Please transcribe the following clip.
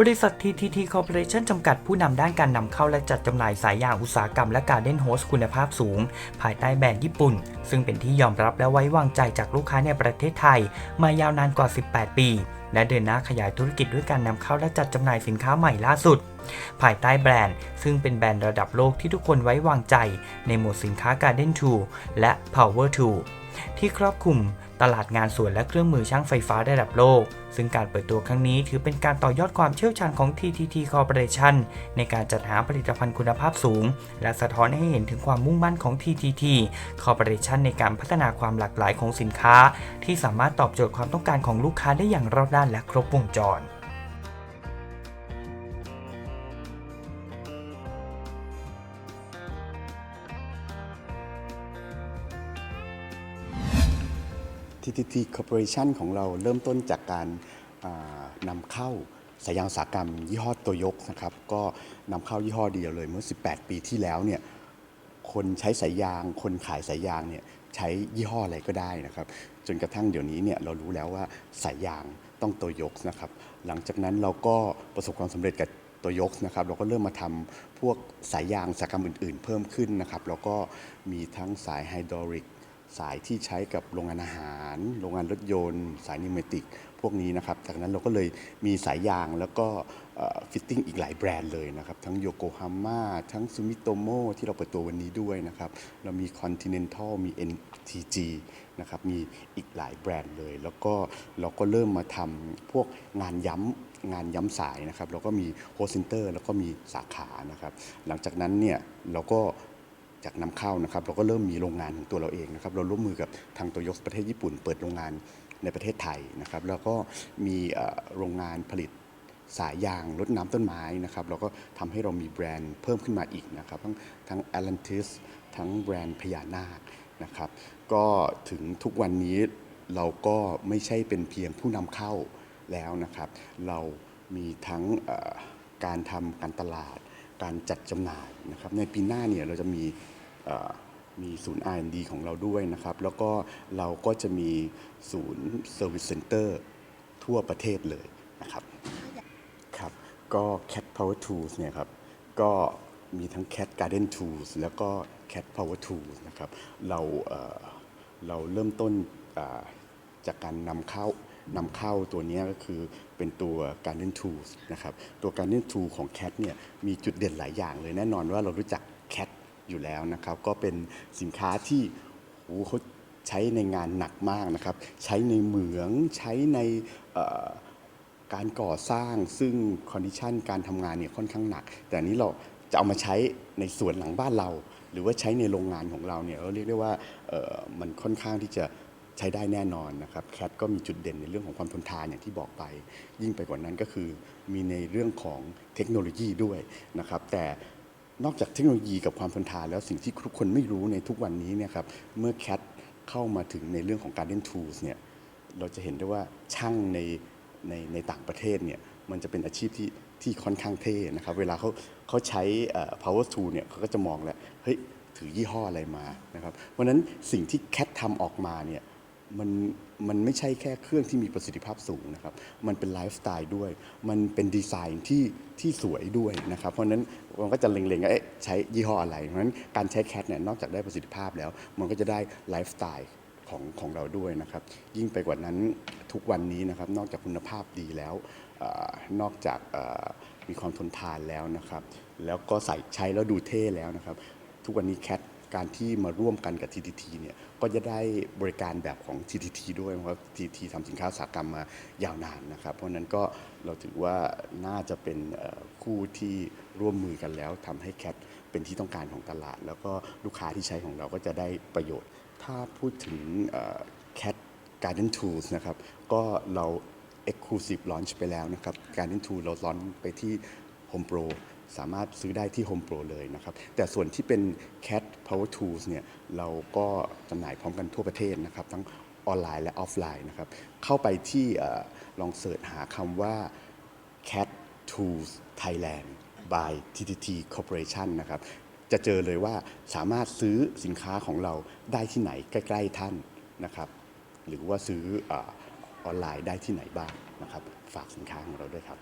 บริษัท TTT Corporation จำกัดผู้นำด้านการนำเข้าและจัดจำหน่ายสายยางอุตสาหกรรมและการเด้นโฮสคุณภาพสูง ภายใต้แบรนด์ญี่ปุ่น ซึ่งเป็นที่ยอมรับและไว้วางใจจากลูกค้าในประเทศไทย มายาวนานกว่า 18 ปี และเดินหน้าขยายธุรกิจด้วยการนำเข้าและจัดจำหน่ายสินค้าใหม่ล่าสุด ภายใต้แบรนด์ ซึ่งเป็นแบรนด์ระดับโลกที่ทุกคนไว้วางใจ ในหมวดสินค้า Garden Tool และ Power Tool ที่ครอบคลุม ตลาดงานสวนและเครื่องมือช่างไฟฟ้าระดับโลก ซึ่งการเปิดตัวครั้งนี้ถือเป็นการต่อยอดความเชี่ยวชาญของ TTT Corporation ในการจัดหาผลิตภัณฑ์คุณภาพสูง และสะท้อนให้เห็นถึงความมุ่งมั่นของ TTT Corporation ในการพัฒนาความหลากหลายของสินค้า ที่สามารถตอบโจทย์ความต้องการของลูกค้าได้อย่างรอบด้านและครบวงจร TTT Corporation ของเราเริ่มต้นจากการนำเข้าสายยางอุตสาหกรรม ยี่ห้อโตโยกนะครับก็นำเข้ายี่ห้อเดียวเลยเมื่อ 18 ปีที่แล้วเนี่ยคนใช้สายยาง คนขายสายยางเนี่ยใช้ยี่ห้ออะไรก็ได้นะครับ จนกระทั่งเดี๋ยวนี้เนี่ยเรารู้แล้วว่าสายยางต้องโตโยกนะครับ หลังจากนั้นเราก็ประสบความสำเร็จกับโตโยกนะครับ เราก็เริ่มมาทำพวกสายยางสากรรมอื่น ๆ เพิ่มขึ้นนะครับ แล้วก็มีทั้งสายไฮดรอลิก สายที่ใช้กับโรงงานอาหาร โรงงานรถยนต์ สายนิวเมติก พวกนี้นะครับจากนั้นเราก็เลยมีสายยางแล้วก็ฟิตติ้งอีกหลายแบรนด์เลยนะครับ ทั้งโยโกฮาม่าทั้งซูมิโตโมที่เราเปิดตัววันนี้ด้วยนะครับ เรามี Continental มี NTG นะครับมีอีกหลายแบรนด์เลย แล้วก็เราก็เริ่มมาทำพวกงานย้ำงานย้ำสายนะครับ เราก็มีโฮสเซนเตอร์แล้วก็มีสาขานะครับ หลังจากนั้นเนี่ยเราก็ จากนำเข้านะครับเราก็เริ่มมีโรงงานของตัวเราเองนะครับเราร่วมมือกับทางโตโยกประเทศญี่ปุ่น เปิดโรงงานในประเทศไทยนะครับแล้วก็มีโรงงานผลิตสายยางรดน้ำต้นไม้นะครับเราก็ทำให้เรามีแบรนด์เพิ่มขึ้นมาอีกนะครับ ทั้งทั้ง Atlantis ทั้งแบรนด์พญานาคนะครับ ก็ถึงทุกวันนี้เราก็ไม่ใช่เป็นเพียงผู้นำเข้าแล้วนะครับ เรามีทั้งการทำการตลาด การจัดจำหน่ายนะครับในปีหน้าเนี่ยเราจะมีมีศูนย์ R&D ของเราด้วยนะครับ แล้วก็เราก็จะมีศูนย์ Service Center ทั่วประเทศเลยนะครับครับก็ Cat Power Tools เนี่ยครับก็มีทั้ง Cat Garden Tools แล้วก็ Cat Power Tools นะครับเราเเราเริ่มต้นจากการนำเข้า นำเข้าตัวนี้ก็คือเป็นตัว Garden Tools นะครับตัว Garden Tool ของ Cat เนี่ยมีจุดเด่นหลายอย่างเลยแน่นอนว่าเรารู้จัก Cat อยู่แล้วนะครับก็เป็นสินค้าที่โหเขาใช้ในงานหนักมากนะครับใช้ในเหมืองใช้ในการก่อสร้างซึ่งคอนดิชันการทำงานเนี่ยค่อนข้างหนัก แต่นนี้เราจะเอามาใช้ในสวนหลังบ้านเรา หรือว่าใช้ในโรงงานของเราเนี่ยเราเรียกได้ว่ามันค่อนข้างที่จะ ใช้ได้แน่นอนนะครับแคทก็มีจุดเด่นในเรื่องของความทนทานอย่างที่บอกไป ยิ่งไปกว่านั้นก็คือมีในเรื่องของเทคโนโลยีด้วยนะครับแต่นอกจากเทคโนโลยีกับความทนทานแล้วสิ่งที่ทุกคนไม่รู้ในทุกวันนี้เนี่ยครับเมื่อแคทเข้ามาถึงในเรื่องของ Garden Tools เนี่ยเราจะเห็นได้ว่าช่างในในในต่างประเทศเนี่ยมันจะเป็นอาชีพที่ที่ค่อนข้างเท่นะครับเวลาเขาเขาใช้ power tool เนี่ยเขาก็จะมองแหล้วเฮ้ยถือยี่ห้ออะไรมานะครับเพราะนั้นสิ่งที่แคททำออกมาเนี่ย มันมันไม่ใช่แค่เครื่องที่มีประสิทธิภาพสูงนะครับ มันเป็นไลฟ์สไตล์ด้วย มันเป็นดีไซน์ที่ที่สวยด้วยนะครับ เพราะฉะนั้นมันก็จะเล็งๆว่าเอ๊ะใช้ยี่ห้ออะไร เพราะฉะนั้นการใช้แคทเนี่ยนอกจากได้ประสิทธิภาพแล้ว มันก็จะได้ไลฟ์สไตล์ของของเราด้วยนะครับ ยิ่งไปกว่านั้นทุกวันนี้นะครับ นอกจากคุณภาพดีแล้วเออนอกจากเออมีความทนทานแล้วนะครับ แล้วก็ใส่ใช้แล้วดูเท่แล้วนะครับ ทุกวันนี้แคท การที่มาร่วมกันกับ TTT เนี่ยก็จะได้บริการแบบของ TTT ด้วยเพราะ TTT ทำสินค้าอุตสาหกรรมมายาวนานนะครับ เพราะนั้นก็เราถือว่าน่าจะเป็นคู่ที่ร่วมมือกันแล้วทำให้แคทเป็นที่ต้องการของตลาด แล้วก็ลูกค้าที่ใช้ของเราก็จะได้ประโยชน์ ถ้าพูดถึงเอ่อ Cat Garden Tools นะครับก็เรา Exclusive Launch ไปแล้วนะครับ Garden Tool เราลอนไปที่ Home Pro สามารถซื้อได้ที่ Home Pro เลยนะครับ แต่ส่วนที่เป็น Cat Power Tools เนี่ยเราก็จำหน่ายพร้อมกันทั่วประเทศนะครับ ทั้งออนไลน์และออฟไลน์นะครับ เข้าไปที่เอ่อลองเสิร์ชหาคำว่า Cat Tools Thailand by TTT Corporation นะครับ จะเจอเลยว่าสามารถซื้อสินค้าของเราได้ที่ไหนใกล้ ๆท่านนะครับ หรือว่าซื้ออออนไลน์ได้ที่ไหนบ้างนะครับ ฝากสินค้าของเราด้วยครับ